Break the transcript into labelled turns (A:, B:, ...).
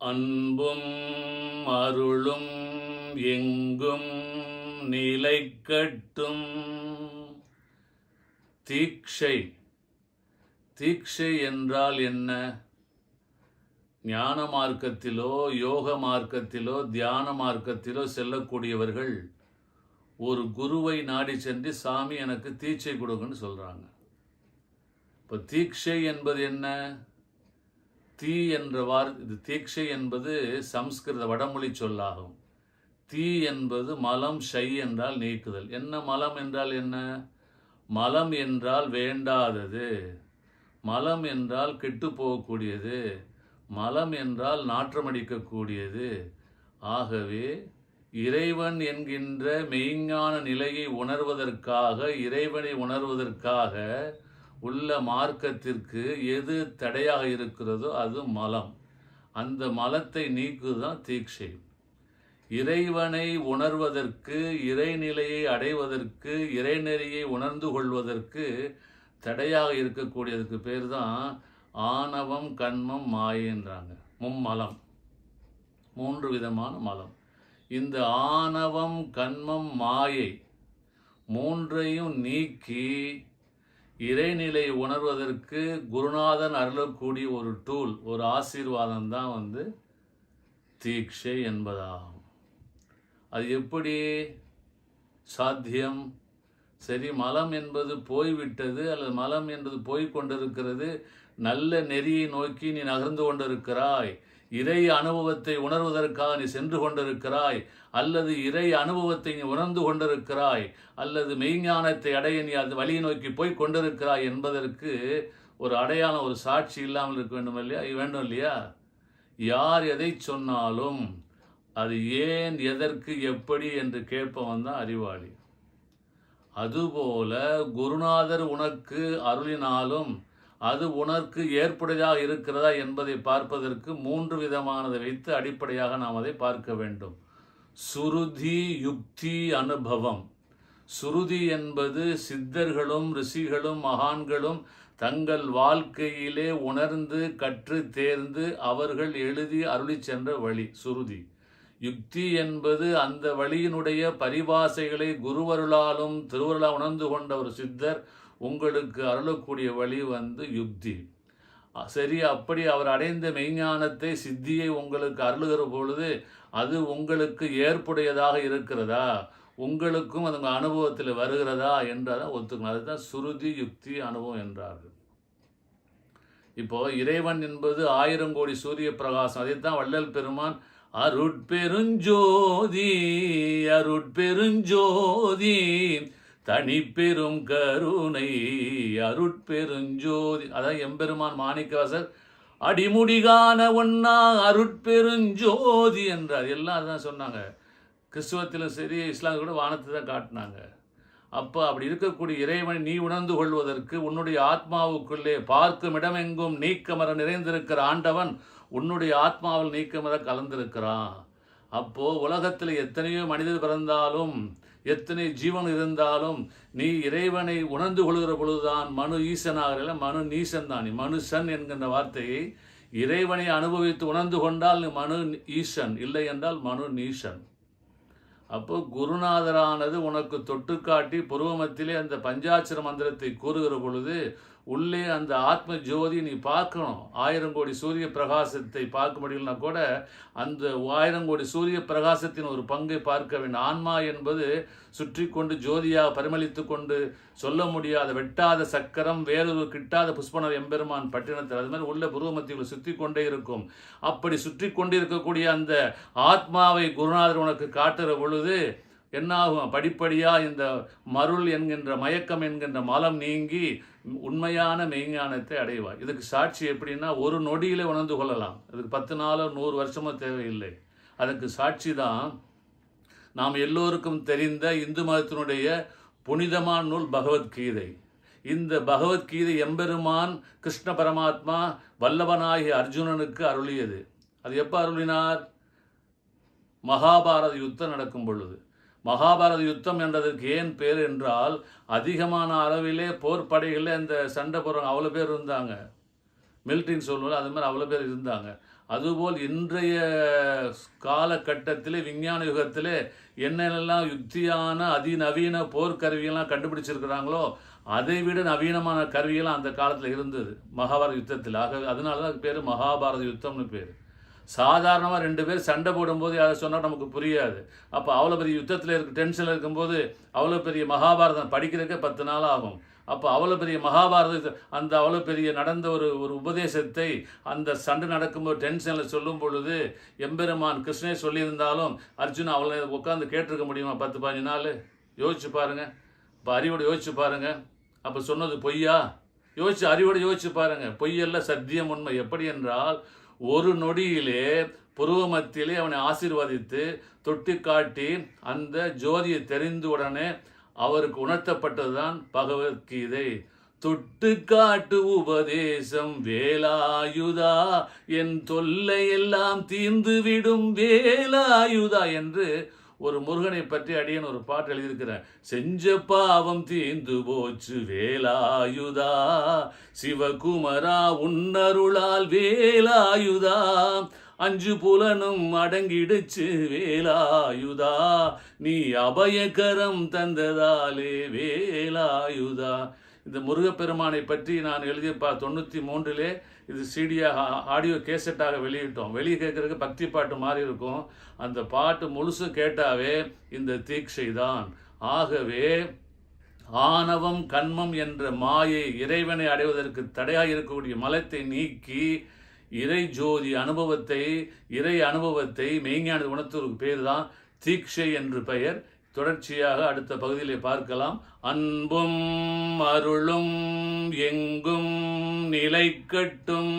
A: அன்பும் அருளும் எங்கும் நிலைக்கட்டும். தீக்ஷை தீக்ஷை என்றால் என்ன? ஞான மார்க்கத்திலோ யோக மார்க்கத்திலோ தியான மார்க்கத்திலோ செல்லக்கூடியவர்கள் ஒரு குருவை நாடி சென்று சாமி எனக்கு தீட்சை கொடுங்கன்னு சொல்கிறாங்க இப்போ தீட்சை என்பது என்ன? தீ என்ற வார் இது தீக்ஷை என்பது சம்ஸ்கிருத வடமொழி சொல்லாகும். தீ என்பது மலம் ஷை என்றால் நீக்குதல். என்ன மலம் என்றால் என்ன? மலம் என்றால் வேண்டாதது. மலம் என்றால் கெட்டு போகக்கூடியது. மலம் என்றால் நாற்றமடிக்கக்கூடியது. ஆகவே இறைவன் என்கின்ற மெய்ஞான நிலையை உணர்வதற்காக இறைவனை உணர்வதற்காக உள்ள மார்க்கத்திற்கு எது தடையாக இருக்கிறதோ அது மலம். அந்த மலத்தை நீக்குதான் தீட்சை. இறைவனை உணர்வதற்கு இறைநிலையை அடைவதற்கு இறைநெறியை உணர்ந்து கொள்வதற்கு தடையாக இருக்கக்கூடியதுக்கு பேர் தான் ஆணவம் கண்மம் மாயன்றாங்க. மும்மலம். மூன்று விதமான மலம். இந்த ஆணவம் கண்மம் மாயை மூன்றையும் நீக்கி இறைநிலை உணர்வதற்கு குருநாதன் அருளக்கூடிய ஒரு டூல் ஒரு ஆசீர்வாதம் தான் வந்து தீட்சை என்பதாகும். அது எப்படி சாத்தியம்? சரி மலம் என்பது போய்விட்டது அல்லது மலம் என்பது போய்கொண்டிருக்கிறது நல்ல நெறியை நோக்கி நீ நகர்ந்து கொண்டிருக்கிறாய். இறை அனுபவத்தை உணர்வதற்காக நீ சென்று கொண்டிருக்கிறாய். அல்லது இறை அனுபவத்தை நீ உணர்ந்து கொண்டிருக்கிறாய். அல்லது மெய்ஞானத்தை அடைய நீ அது வழியை நோக்கி போய் கொண்டிருக்கிறாய் என்பதற்கு ஒரு அடையாளம் ஒரு சாட்சி இல்லாமல் இருக்க வேண்டும் இல்லையா? வேண்டும் இல்லையா? யார் எதை சொன்னாலும் அது ஏன் எதற்கு எப்படி என்று கேட்பவன் தான் அறிவாளி. அதுபோல குருநாதர் உனக்கு அருளினாலும் அது உனக்கு ஏற்புடையதாக இருக்கிறதா என்பதை பார்ப்பதற்கு மூன்று விதமானதை வைத்து அடிப்படையாக நாம் அதை பார்க்க வேண்டும். சுருதி யுக்தி அனுபவம். சுருதி என்பது சித்தர்களும் ரிஷிகளும் மகான்களும் தங்கள் வாழ்க்கையிலே உணர்ந்து கற்று தேர்ந்து அவர்கள் எழுதி அருளி சென்ற வழி சுருதி. யுக்தி என்பது அந்த வழியினுடைய பரிபாசைகளை குருவருளாலும் திருவருளால் உணர்ந்து கொண்ட ஒரு சித்தர் உங்களுக்கு அருளக்கூடிய வழி வந்து யுக்தி. சரி அப்படி அவர் அடைந்த மெய்ஞானத்தை சித்தியை உங்களுக்கு அருளுகிற பொழுது அது உங்களுக்கு ஏற்புடையதாக இருக்கிறதா? உங்களுக்கும் அது உங்கள் அனுபவத்தில் வருகிறதா என்றால் ஒத்துக்கணும். அதுதான் சுருதி யுக்தி அனுபவம் என்றார்கள். இப்போ இறைவன் என்பது ஆயிரம் கோடி சூரிய பிரகாசம். அதைத்தான் வள்ளல் பெருமான் அருட்பெருஞ்சோதி அருட்பெருஞ்சோதி தனிப்பெரும் கருணை அருட்பெருஞ்சோதி அதான் எம்பெருமான் மாணிக்கவாசர் அடிமுடிகான ஒன்னா அருட்பெருஞ்சோதி என்றார். எல்லாம் அதான் சொன்னாங்க. கிறிஸ்துவத்திலும் சரி இஸ்லாம் கூட வானத்தை தான் காட்டினாங்க. அப்போ அப்படி இருக்கக்கூடிய இறைவனை நீ உணர்ந்து கொள்வதற்கு உன்னுடைய ஆத்மாவுக்குள்ளே பார்க்கும் இடமெங்கும் நீக்கமர நிறைந்திருக்கிற ஆண்டவன் உன்னுடைய ஆத்மாவில் நீக்கமர கலந்திருக்கிறான். அப்போ உலகத்தில் எத்தனையோ மனிதர் பிறந்தாலும் எத்தனை ஜீவன் இருந்தாலும் நீ இறைவனை உணர்ந்து கொள்கிற பொழுதுதான் மனு ஈசனாகல மனு நீசன் தான் நீ மனுஷன் என்கின்ற வார்த்தையை இறைவனை அனுபவித்து உணர்ந்து கொண்டால் நீ மனு ஈசன் இல்லை என்றால் மனு நீசன். அப்போ குருநாதரானது உனக்கு தொட்டு காட்டி புருவமத்திலே அந்த பஞ்சாட்சர மந்திரத்தை கூறுகிற பொழுது உள்ளே அந்த ஆத்ம ஜோதி நீ பார்க்கணும். ஆயிரம் கோடி சூரிய பிரகாசத்தை பார்க்க முடியலனா கூட அந்த ஆயிரம் கோடி சூரிய பிரகாசத்தின் ஒரு பங்கை பார்க்க வேண்டும். ஆன்மா என்பது சுற்றி கொண்டு ஜோதியாக பரிமளித்து கொண்டு சொல்ல முடியாத வெட்டாத சக்கரம் வேறொரு கிட்டாத புஷ்பனர் எம்பெருமான் பட்டினத்தில். அது மாதிரி உள்ள புருவமத்தியில் சுற்றி கொண்டே இருக்கும். அப்படி சுற்றி கொண்டிருக்கக்கூடிய அந்த ஆத்மாவை குருநாதர் உனக்கு காட்டுற பொழுது என்னாகும்? படிப்படியாக இந்த மருள் என்கின்ற மயக்கம் என்கின்ற மலம் நீங்கி உண்மையான மெய்ஞானத்தை அடைவார் இதுக்கு சாட்சி எப்படின்னா ஒரு நொடியிலே உணர்ந்து கொள்ளலாம். அதுக்கு பத்து நாளோ நூறு வருஷமோ தேவையில்லை. அதுக்கு சாட்சி தான் நாம் எல்லோருக்கும் தெரிந்த இந்து மதத்தினுடைய புனிதமான நூல் பகவத்கீதை. இந்த பகவத்கீதை எம்பெருமான் கிருஷ்ண பரமாத்மா வல்லவனாகிய அர்ஜுனனுக்கு அருளியது. அது எப்போ அருளினார்? மகாபாரத யுத்தம் நடக்கும் பொழுது. மகாபாரத யுத்தம் என்றதற்கு ஏன் பேர் என்றால் அதிகமான அளவிலே போர் படைகளில் அந்த சண்டை போடுறவங்க அவ்வளோ பேர் இருந்தாங்க. மில்ட்ரின்னு சொல்லுவோம் அது மாதிரி அவ்வளோ பேர் இருந்தாங்க. அதுபோல் இன்றைய காலகட்டத்தில் விஞ்ஞான யுகத்தில் என்னென்னலாம் யுக்தியான அதிநவீன போர்க்கருவியெல்லாம் கண்டுபிடிச்சிருக்கிறாங்களோ அதை விட நவீனமான கருவியெல்லாம் அந்த காலத்தில் இருந்தது. மகாபாரத யுத்தத்தில். ஆக அதனால தான் பேர் மகாபாரத யுத்தம்னு பேர். சாதாரணமாக ரெண்டு பேர் சண்டை போடும்போது அதை சொன்னால் நமக்கு புரியாது. அப்போ அவ்வளோ பெரிய யுத்தத்தில் இருக்க டென்ஷனில் இருக்கும்போது அவ்வளோ பெரிய மகாபாரதம் படிக்கிறதுக்கே பத்து நாள் ஆகும். அப்போ அவ்வளோ பெரிய மகாபாரத அந்த அவ்வளோ பெரிய நடந்த ஒரு ஒரு உபதேசத்தை அந்த சண்டை நடக்கும்போது டென்ஷனில் சொல்லும் பொழுது எம்பெருமான் கிருஷ்ணே சொல்லியிருந்தாலும் அர்ஜுன் அவளை உட்காந்து கேட்டிருக்க முடியுமா? பத்து பதினஞ்சு நாள்? யோசிச்சு பாருங்கள் இப்போ அறிவோட யோசிச்சு பாருங்கள் அப்போ சொன்னது பொய்யா? யோசிச்சு அறிவோடு யோசிச்சு பாருங்கள் பொய்யல்ல சத்தியம் உண்மை. எப்படி என்றால் ஒரு நொடியிலே புருவமத்திலே அவனை ஆசீர்வதித்து தொட்டி காட்டி அந்த ஜோதியை தெரிந்த உடனே அவருக்கு உணர்த்தப்பட்டதுதான் பகவத்கீதை. தொட்டு காட்டு உபதேசம் வேலாயுதா? என் தொல்லை எல்லாம் தீர்ந்துவிடும் வேலாயுதா? என்று ஒரு முருகனை பற்றி அடியன் ஒரு பாட்டு எழுதியிருக்கிறேன் செஞ்ச பாவம் தீந்து போச்சு வேலாயுதா சிவகுமரா உன்னருளால் வேலாயுதா அஞ்சு புலனும் அடங்கிடுச்சு வேலாயுதா நீ அபயகரம் தந்ததாலே வேலாயுதா இந்த முருகப்பெருமானை பற்றி நான் எழுதிய பா தொண்ணூற்றி மூன்றிலே இது சீடியாக ஆடியோ கேசட்டாக வெளியிட்டோம். வெளியே கேட்குறதுக்கு பக்தி பாட்டு மாதிரி இருக்கும். அந்த பாட்டு முழுசு கேட்டாவே இந்த தீட்சை தான். ஆகவே ஆணவம் கண்மம் என்ற மாயை இறைவனை அடைவதற்கு தடையாக இருக்கக்கூடிய மலத்தை நீக்கி இறை ஜோதி அனுபவத்தை இறை அனுபவத்தை மெய்ஞான குணத்திற்கு பேர் தான் தீட்சை என்று பெயர். தொடர்ச்சியாக அடுத்த பகுதியிலே பார்க்கலாம். அன்பும் அருளும் எங்கும் நிலைக்கட்டும்.